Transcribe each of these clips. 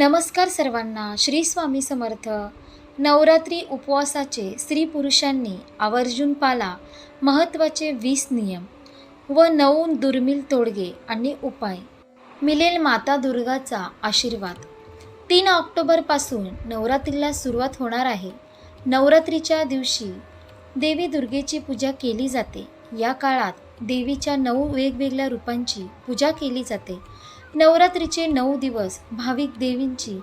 नमस्कार सर्वांना श्री स्वामी समर्थ. नवरात्री उपवासाचे स्त्री पुरुषांनी आवर्जून पाला महत्त्वाचे वीस नियम व नऊ दुर्मिळ तोडगे आणि उपाय. मिळेल माता दुर्गाचा आशीर्वाद. तीन ऑक्टोबरपासून नवरात्रीला सुरुवात होणार आहे. नवरात्रीच्या दिवशी देवी दुर्गेची पूजा केली जाते. या काळात देवीच्या नऊ वेगवेगळ्या रूपांची पूजा केली जाते. नवरात्रीचे नऊ दिवस भाविक देवींची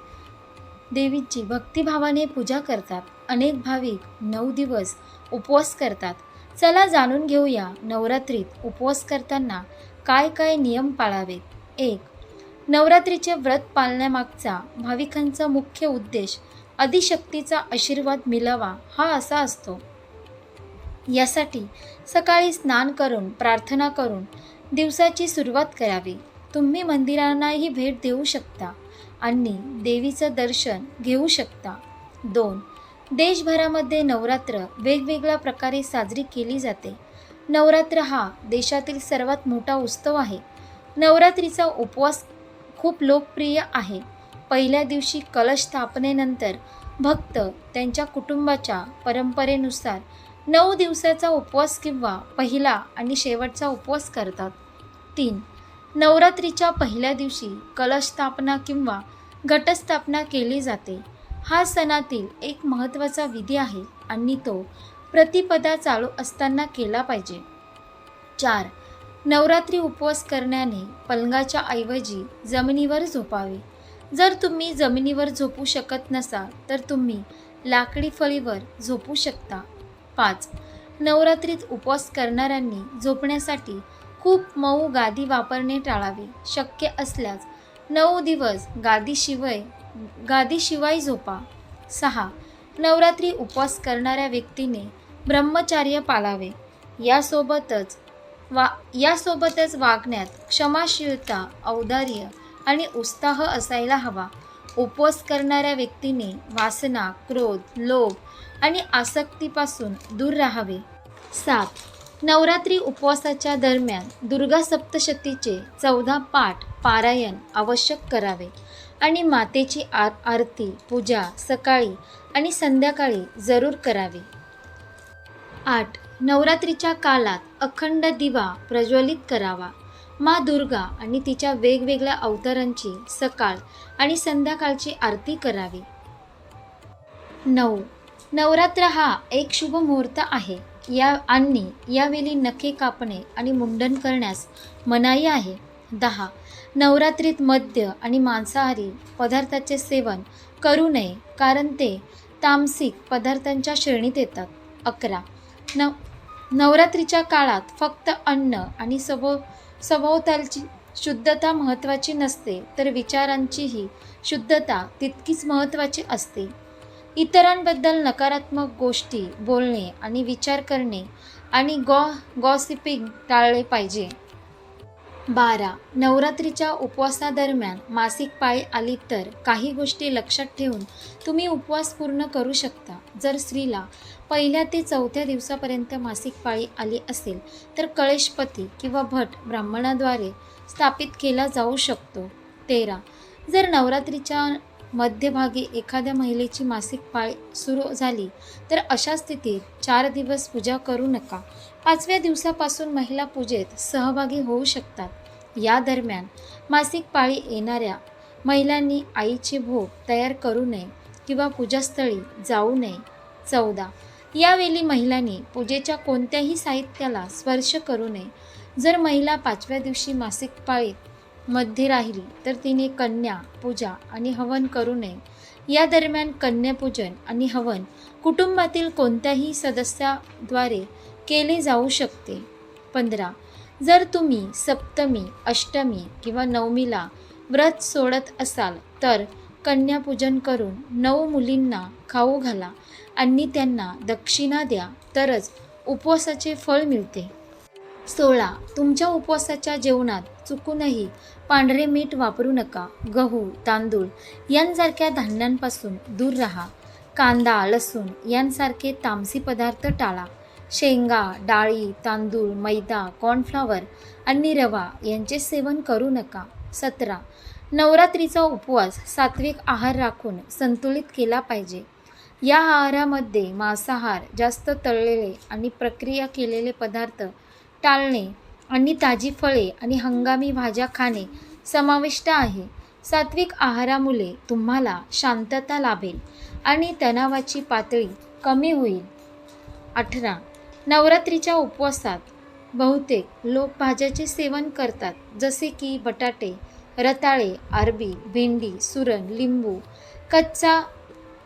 देवींची भक्तिभावाने पूजा करतात. अनेक भाविक नऊ दिवस उपवास करतात. चला जाणून घेऊया नवरात्रीत उपवास करताना काय काय नियम पाळावेत. एक नवरात्रीचे व्रत पाळण्यामागचा भाविकांचा मुख्य उद्देश अधिशक्तीचा आशीर्वाद मिळावा हा असा असतो. यासाठी सकाळी स्नान करून प्रार्थना करून दिवसाची सुरुवात करावी. तुम्ही मंदिरांनाही भेट देऊ शकता आणि देवीचं दर्शन घेऊ शकता. दोन देशभरामध्ये नवरात्र वेगवेगळ्या प्रकारे साजरी केली जाते. नवरात्र हा देशातील सर्वात मोठा उत्सव आहे. नवरात्रीचा उपवास खूप लोकप्रिय आहे. पहिल्या दिवशी कलश स्थापनेनंतर भक्त त्यांच्या कुटुंबाच्या परंपरेनुसार नऊ दिवसाचा उपवास किंवा पहिला आणि शेवटचा उपवास करतात. तीन नवरात्रीच्या पहिल्या दिवशी कलश स्थापना किंवा घटस्थापना केली जाते. हा सणातील एक महत्त्वाचा विधी आहे आणि तो प्रतिपदा चालू असताना केला पाहिजे. चार. नवरात्री उपवास करण्याने पलंगाच्या ऐवजी जमिनीवर झोपावे. जर तुम्ही जमिनीवर झोपू शकत नसाल तर तुम्ही लाकडी फळीवर झोपू शकता. पाच. नवरात्रीत उपवास करणाऱ्यांनी झोपण्यासाठी खूप मऊ गादी वापरणे टाळावे. शक्य असल्यास नऊ दिवस गादीशिवाय गादीशिवाय झोपा. सहा. नवरात्री उपवास करणाऱ्या व्यक्तीने ब्रह्मचार्य पाळावे. यासोबतच वा यासोबतच वागण्यात क्षमाशीलता औदार्य आणि उत्साह असायला हवा. उपवास करणाऱ्या व्यक्तीने वासना क्रोध लोभ आणि आसक्तीपासून दूर राहावे. सात. नवरात्री उपवासाच्या दरम्यान दुर्गा सप्तशतीचे चौदा पाठ पारायण आवश्यक करावे आणि मातेची आर आरती पूजा सकाळी आणि संध्याकाळी जरूर करावी. आठ नवरात्रीच्या काळात अखंड दिवा प्रज्वलित करावा. मा दुर्गा आणि तिच्या वेगवेगळ्या अवतारांची सकाळ आणि संध्याकाळची आरती करावी. नऊ नवरात्र हा एक शुभ मुहूर्त आहे. या आणि यावेळी नखे कापणे आणि मुंडन करण्यास मनाई आहे. दहा. नवरात्रीत मद्य आणि मांसाहारी पदार्थाचे सेवन करू नये कारण ते तामसिक पदार्थांच्या श्रेणीत येतात. अकरा. नव नवरात्रीच्या काळात फक्त अन्न आणि सभो सभोवतालची शुद्धता महत्त्वाची नसते तर विचारांचीही शुद्धता तितकीच महत्त्वाची असते. इतरांबद्दल नकारात्मक गोष्टी बोलणे आणि विचार करणे आणि गॉ गॉसिपिंग टाळले पाहिजे. बारा. नवरात्रीच्या उपवासादरम्यान मासिक पाळी आली तर काही गोष्टी लक्षात ठेवून तुम्ही उपवास पूर्ण करू शकता. जर स्त्रीला पहिल्या ते चौथ्या दिवसापर्यंत मासिक पाळी आली असेल तर कळेशपती किंवा भट ब्राह्मणाद्वारे स्थापित केला जाऊ शकतो. तेरा. जर नवरात्रीच्या मध्यभागी एखाद्या महिलेची मासिक पाळी सुरू झाली तर अशा स्थितीत चार दिवस पूजा करू नका. पाचव्या दिवसापासून महिला पूजेत सहभागी होऊ शकतात. या दरम्यान मासिक पाळी येणाऱ्या महिलांनी आईचे भोग तयार करू नये किंवा पूजास्थळी जाऊ नये. चौदा. यावेळी महिलांनी पूजेच्या कोणत्याही साहित्याला स्पर्श करू नये. जर महिला पाचव्या दिवशी मासिक पाळीत मध्ये राहिली तर तिने कन्या पूजा आणि हवन करू नये. या दरम्यान कन्यापूजन आणि हवन कुटुंबातील कोणत्याही सदस्याद्वारे केले जाऊ शकते. पंधरा. जर तुम्ही सप्तमी अष्टमी किंवा नवमीला व्रत सोडत असाल तर कन्यापूजन करून नऊ मुलींना खाऊ घाला आणि त्यांना दक्षिणा द्या तरच उपवासाचे फळ मिळते. सोळा. तुमच्या उपवासाच्या जेवणात चुकूनही पांढरे मीठ वापरू नका. गहू तांदूळ यांसारख्या धान्यांपासून दूर राहा. कांदा लसूण यांसारखे तामसी पदार्थ टाळा. शेंगा डाळी तांदूळ मैदा कॉर्नफ्लॉवर आणि रवा यांचे सेवन करू नका. सतरा. नवरात्रीचा उपवास सात्विक आहार राखून संतुलित केला पाहिजे. या आहारामध्ये मांसाहार जास्त तळलेले आणि प्रक्रिया केलेले पदार्थ टाळणे आणि ताजी फळे आणि हंगामी भाज्या खाणे समाविष्ट आहे. सात्विक आहारामुळे तुम्हाला शांतता लाभेल आणि तणावाची पातळी कमी होईल. अठरा. नवरात्रीच्या उपवासात बहुतेक लोक भाज्याचे सेवन करतात जसे की बटाटे रताळे अरबी भेंडी सुरण लिंबू कच्चा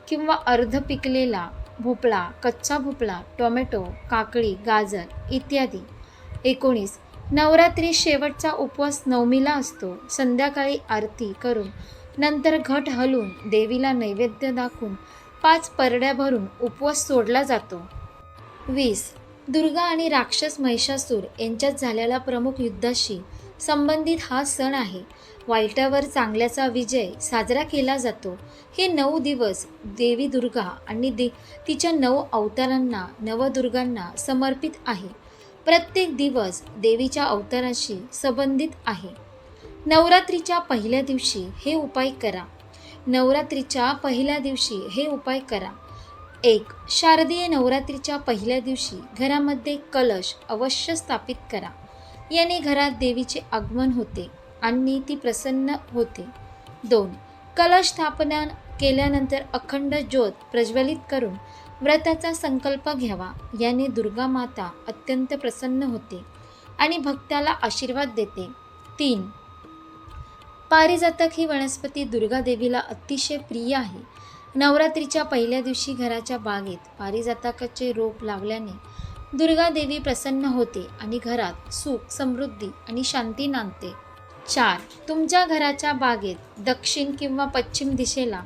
किंवा अर्ध पिकलेला भोपळा कच्चा भोपळा टोमॅटो काकडी गाजर इत्यादी. एकोणीस. नवरात्री शेवटचा उपवास नवमीला असतो. संध्याकाळी आरती करून नंतर घट हलून देवीला नैवेद्य दाखवून पाच परड्या भरून उपवास सोडला जातो. वीस. दुर्गा आणि राक्षस महिषासूर यांच्यात झालेल्या प्रमुख युद्धाशी संबंधित हा सण आहे. वाईटावर चांगल्याचा विजय साजरा केला जातो. हे नऊ दिवस देवी दुर्गा आणि दे तिच्या नऊ अवतारांना नवदुर्गांना समर्पित आहे. प्रत्येक दिवस देवीच्या अवताराशी संबंधित आहे. नवरात्रीच्या पहिल्या दिवशी हे उपाय करा. नवरात्रीच्या पहिल्या दिवशी हे उपाय करा. एक शारदीय नवरात्रीच्या पहिल्या दिवशी घरामध्ये कलश अवश्य स्थापित करा. याने घरात देवीचे आगमन होते आणि ती प्रसन्न होते. दोन कलश स्थापना केल्यानंतर अखंड ज्योत प्रज्वलित करून व्रताचा संकल्प घ्यावा. याने दुर्गा माता अत्यंत प्रसन्न होते आणि भक्ताला आशीर्वाद देते. तीन पारिजातक ही वनस्पती दुर्गा देवीला अतिशय प्रिय आहे. नवरात्रीच्या पहिल्या दिवशी घराच्या बागेत पारिजातकाचे रोप लावल्याने दुर्गा देवी प्रसन्न होते आणि घरात सुख समृद्धी आणि शांती नांदते. चार तुमच्या घराच्या बागेत दक्षिण किंवा पश्चिम दिशेला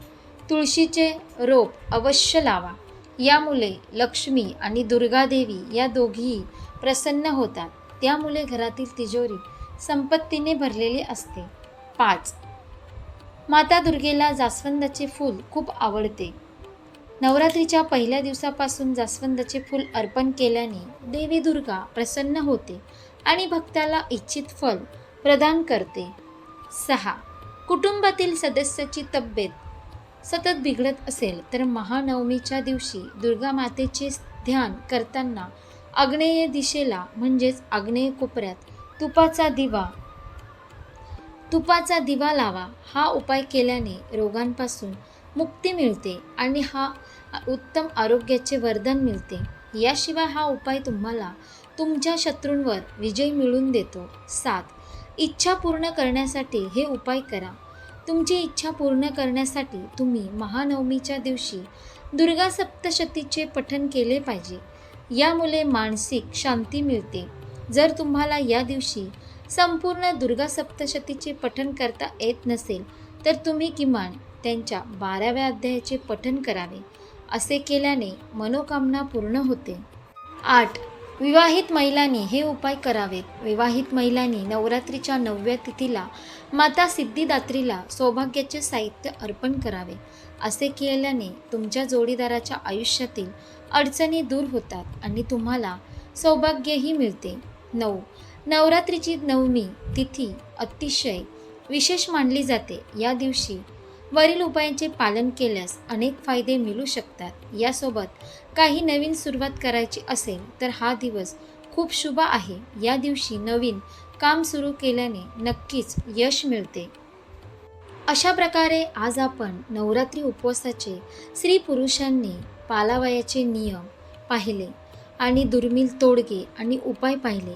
तुळशीचे रोप अवश्य लावा. यामुळे लक्ष्मी आणि दुर्गादेवी या दोघीही प्रसन्न होतात. त्यामुळे घरातील तिजोरी संपत्तीने भरलेली असते. पाच. माता दुर्गेला जास्वंदाचे फूल खूप आवडते. नवरात्रीच्या पहिल्या दिवसापासून जास्वंदाचे फूल अर्पण केल्याने देवी दुर्गा प्रसन्न होते आणि भक्ताला इच्छित फल प्रदान करते. सहा. कुटुंबातील सदस्याची तब्येत सतत बिघडत असेल तर महानवमीच्या दिवशी दुर्गा मातेचे ध्यान करताना आग्नेय दिशेला म्हणजेच आग्नेय कोपऱ्यात तुपाचा दिवा तुपाचा दिवा लावा. हा उपाय केल्याने रोगांपासून मुक्ती मिळते आणि हा उत्तम आरोग्याचे वरदान मिळते. याशिवाय हा उपाय तुम्हाला तुमच्या शत्रूंवर विजय मिळवून देतो. सात. इच्छा पूर्ण करण्यासाठी हे उपाय करा. तुमची इच्छा पूर्ण करण्यासाठी तुम्ही महानवमीच्या दिवशी दुर्गा सप्तशतीचे पठण केले पाहिजे. यामुळे मानसिक शांती मिळते. जर तुम्हाला या दिवशी संपूर्ण दुर्गा सप्तशतीचे पठण करता येत नसेल तर तुम्ही किमान त्यांच्या बाराव्या अध्यायाचे पठण करावे. असे केल्याने मनोकामना पूर्ण होते. आठ. विवाहित महिलांनी हे उपाय करावेत. विवाहित महिलांनी नवरात्रीच्या नवव्या तिथीला माता सिद्धिदात्रीला सौभाग्याचे साहित्य अर्पण करावे. असे केल्याने तुमच्या जोडीदाराच्या आयुष्यातील अडचणी दूर होतात आणि तुम्हाला सौभाग्यही मिळते. नऊ. नवरात्रीची नवमी तिथी अतिशय विशेष मानली जाते. या दिवशी वरील उपायांचे पालन केल्यास अनेक फायदे मिळू शकतात. यासोबत काही नवीन सुरुवात करायची असेल तर हा दिवस खूप शुभ आहे. या दिवशी नवीन काम सुरू केल्याने नक्कीच यश मिळते. अशा प्रकारे आज आपण नवरात्री उपवासाचे स्त्री पुरुषांनी पालावयाचे नियम पाहिले आणि दुर्मिळ तोडगे आणि उपाय पाहिले.